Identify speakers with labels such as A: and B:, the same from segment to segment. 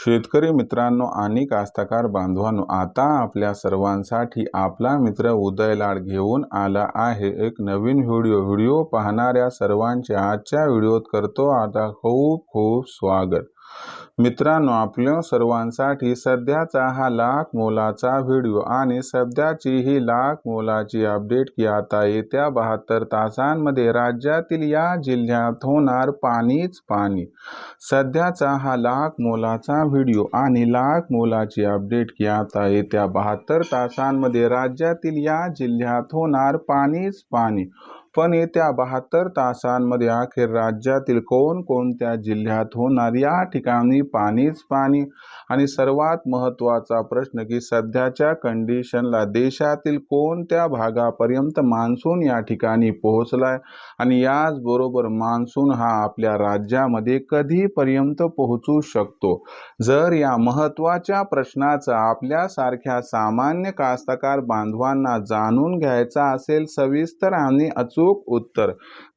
A: शेतकरी मित्रांनो आणि कास्तकार बांधवांनो आता आपल्या सर्वांसाठी आपला मित्र उदयलाड घेऊन आला आहे एक नवीन व्हिडिओ. व्हिडिओ पाहणाऱ्या सर्वांचे आजच्या व्हिडिओत करतो आता खूप खूप स्वागत. मित्रांनो आपल्या सर्वांसाठी सध्याचा हा लाख मोलाचा व्हिडिओ आणि सध्याची ही लाख मोलाची अपडेट की आता येत्या बहात्तर तासांमध्ये राज्यातील या जिल्ह्यात होणार पाणीच पाणी. सध्याचा हा लाख मोलाचा व्हिडिओ आणि लाख मोलाची अपडेट की आता येत्या बहात्तर तासांमध्ये राज्यातील या जिल्ह्यात होणार पाणीच पाणी. पण येत्या बहात्तर तासांमध्ये अखेर राज्यातील कोणकोणत्या जिल्ह्यात होणार या ठिकाणी पाणीच पाणी? आणि सर्वात महत्त्वाचा प्रश्न की सध्याच्या कंडिशनला देशातील कोणत्या भागापर्यंत मान्सून या ठिकाणी पोहोचलाय? आणि याचबरोबर मान्सून हा आपल्या राज्यामध्ये कधीपर्यंत पोहोचू शकतो? जर या महत्त्वाच्या प्रश्नाचं आपल्यासारख्या सामान्य कास्तकार बांधवांना जाणून घ्यायचा असेल सविस्तर आणि अचूक उत्तर.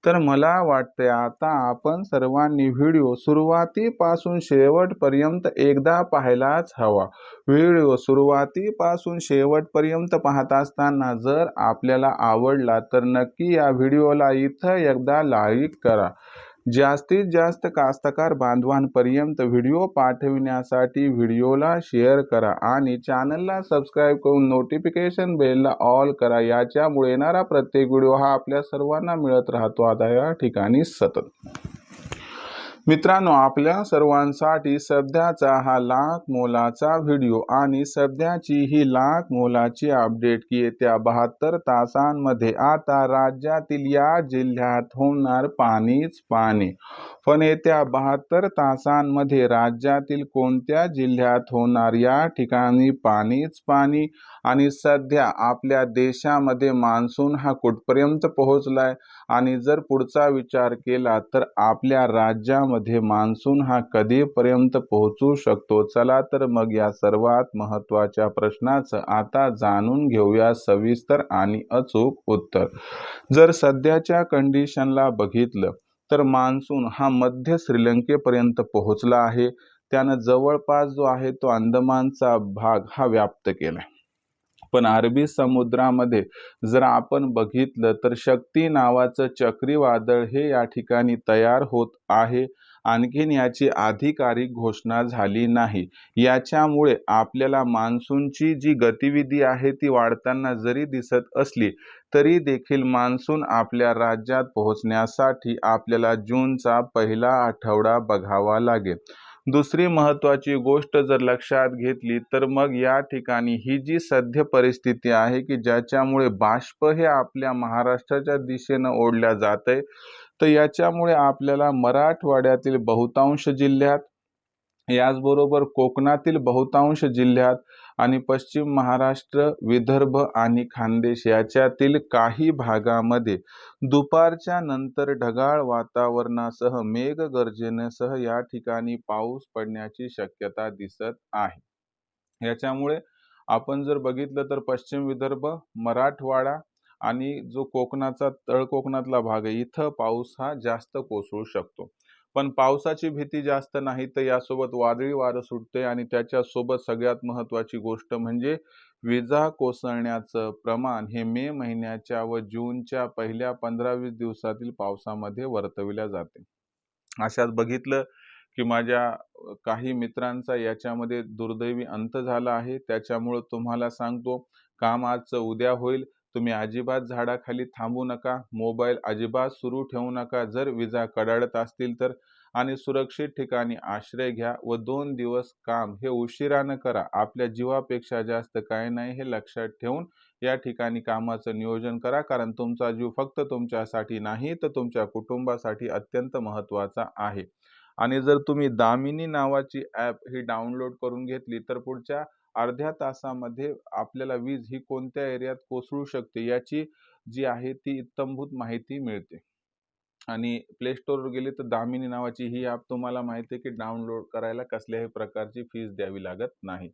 A: तर मला वाटते आता आपण सर्वांनी व्हिडिओ सुरुवातीपासून शेवटपर्यंत एकदा पाहायलाच हवा. व्हिडिओ सुरुवातीपासून शेवटपर्यंत पाहत असताना जर आपल्याला आवडला तर नक्की या व्हिडिओला इथं एकदा लाईक करा. जास्तीत जास्त कास्तकार बांधवांपर्यंत व्हिडिओ पाठविण्यासाठी व्हिडिओला शेअर करा आणि चॅनलला सबस्क्राईब करून नोटिफिकेशन बेलला ऑल करा. याच्यामुळे येणारा प्रत्येक व्हिडिओ हा आपल्या सर्वांना मिळत राहतो. आता या ठिकाणी सतत. मित्रांनो आपल्या सर्वांसाठी सध्याचा हा लाख मोलाचा व्हिडिओ आणि सध्याची ही लाख मोलाची अपडेट की येत्या बहात्तर तासांमध्ये आता राज्यातील या जिल्ह्यात होणार पाणीच पाणी. पण येत्या बहात्तर तासांमध्ये राज्यातील कोणत्या जिल्ह्यात होणार या ठिकाणी पाणीच पाणी? आणि सध्या आपल्या देशामध्ये मान्सून हा कुठपर्यंत पोहोचलाय? आणि जर पुढचा विचार केला तर आपल्या राज्यामध्ये मान्सून हा कधीपर्यंत पोहोचू शकतो? चला तर मग या सर्वात महत्त्वाच्या प्रश्नाचं आता जाणून घेऊया सविस्तर आणि अचूक उत्तर. जर सध्याच्या कंडिशनला बघितलं तर मान्सून हा मध्य श्रीलंकेपर्यंत पोहोचला आहे. त्यानं जवळपास जो आहे तो अंदमानचा भाग हा व्याप्त केला पण अरबी समुद्रामध्ये जर आपण बघितलं तर शक्ती नावाचं चक्रीवादळ हे या ठिकाणी तयार होत आहे. आणखीन याची आधिकारिक घोषणा झाली नाही. याच्यामुळे आपल्याला मान्सूनची जी गतिविधी आहे ती वाढताना जरी दिसत असली तरी देखील मान्सून आपल्या राज्यात पोहोचण्यासाठी आपल्याला जूनचा पहिला आठवडा बघावा लागेल. दुसरी महत्त्वाची गोष्ट जर लक्षात घेतली तर मग या ठिकाणी ही जी सध्या परिस्थिती आहे की ज्याच्यामुळे बाष्प हे आपल्या महाराष्ट्राच्या दिशेनं ओढल्या जात आहे तर याच्यामुळे आपल्याला मराठवाड्यातील बहुतांश जिल्ह्यात याचबरोबर कोकणातील बहुतांश जिल्ह्यात आणि पश्चिम महाराष्ट्र विदर्भ आणि खानदेश याच्यातील काही भागामध्ये दुपारच्या नंतर ढगाळ वातावरणासह मेघगर्जनेसह या ठिकाणी पाऊस पडण्याची शक्यता दिसत आहे. याच्यामुळे आपण जर बघितलं तर पश्चिम विदर्भ मराठवाडा आणि जो कोकणाचा तळ कोकणातला भाग आहे इथं पाऊस हा जास्त कोसळू शकतो. पण पावसाची भीती जास्त नाही तर यासोबत वादळी वारं सुटते आणि त्याच्यासोबत सगळ्यात महत्त्वाची गोष्ट म्हणजे विजा कोसळण्याचं प्रमाण हे मे महिन्याच्या व जूनच्या पहिल्या पंधरा वीस दिवसातील पावसामध्ये वर्तविल्या जाते. अशात बघितलं की माझ्या काही मित्रांचा याच्यामध्ये दुर्दैवी अंत झाला आहे. त्याच्यामुळं तुम्हाला सांगतो काम आजचं उद्या होईल. तुम्ही अजिबात झाडाखाली थांबू नका मोबाईल अजिबात सुरू ठेवू नका. जर विजा कडाडत असतील तर आणि सुरक्षित ठिकाणी आश्रय घ्या व दोन दिवस काम हे उशिरानं करा. आपल्या जीवापेक्षा जास्त काय नाही हे लक्षात ठेवून या ठिकाणी कामाचं नियोजन करा. कारण तुमचा जीव फक्त तुमच्यासाठी नाही तर तुमच्या कुटुंबासाठी अत्यंत महत्त्वाचा आहे. आणि जर तुम्ही दामिनी नावाची ॲप ही डाउनलोड करून घेतली तर पुढच्या अर्ध्या तासामध्ये आपल्याला वीज ही कोणत्या एरियात कोसळू शकते याची जी आहे ती इत्तमभूत माहिती मिळते. आणि प्ले स्टोअरवर गेले तर दामिनी नावाची ही ॲप तुम्हाला माहिती आहे की डाउनलोड करायला कसल्याही प्रकारची फीज द्यावी लागत नाही.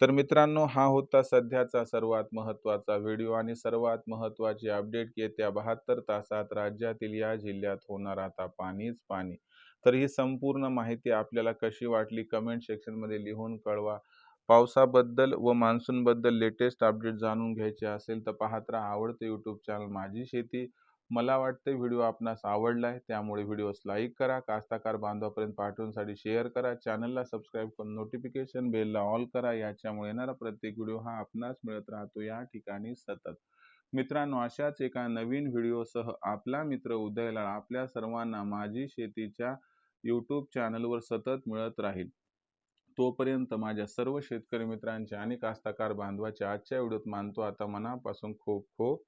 A: तर मित्रांनो हा होता सध्याचा सर्वात महत्त्वाचा व्हिडिओ आणि सर्वात महत्त्वाची अपडेट की येत्या बहात्तर तासात राज्यातील या जिल्ह्यात होणार आता पाणीच पाणी. तर ही संपूर्ण माहिती आपल्याला कशी वाटली? कमेंट सेक्शनमध्ये लिहून कळवा. पावसाबद्दल व मान्सूनबद्दल लेटेस्ट अपडेट जाणून घ्यायचे असेल तर पाहत राहा आवडते यूट्यूब चॅनल माझी शेती. मला वाटते व्हिडिओ आपणास आवडला आहे त्यामुळे व्हिडिओस लाईक करा कास्ताकार बांधवापर्यंत पाठवण्यासाठी शेअर करा. चॅनलला सबस्क्राईब करून नोटिफिकेशन बेलला ऑल करा. याच्यामुळे येणारा प्रत्येक व्हिडिओ हा आपणास मिळत राहतो. या ठिकाणी सतत. मित्रांनो अशाच एका नवीन व्हिडिओसह आपला मित्र उदयला आपल्या सर्वांना माझी शेतीच्या यूट्यूब चॅनलवर सतत मिळत राहील. तोपर्यंत माझ्या सर्व शेतकरी मित्रांचे आणि कास्ताकार बांधवाचे आजच्या व्हिडिओत मानतो. आता मनापासून खूप खूप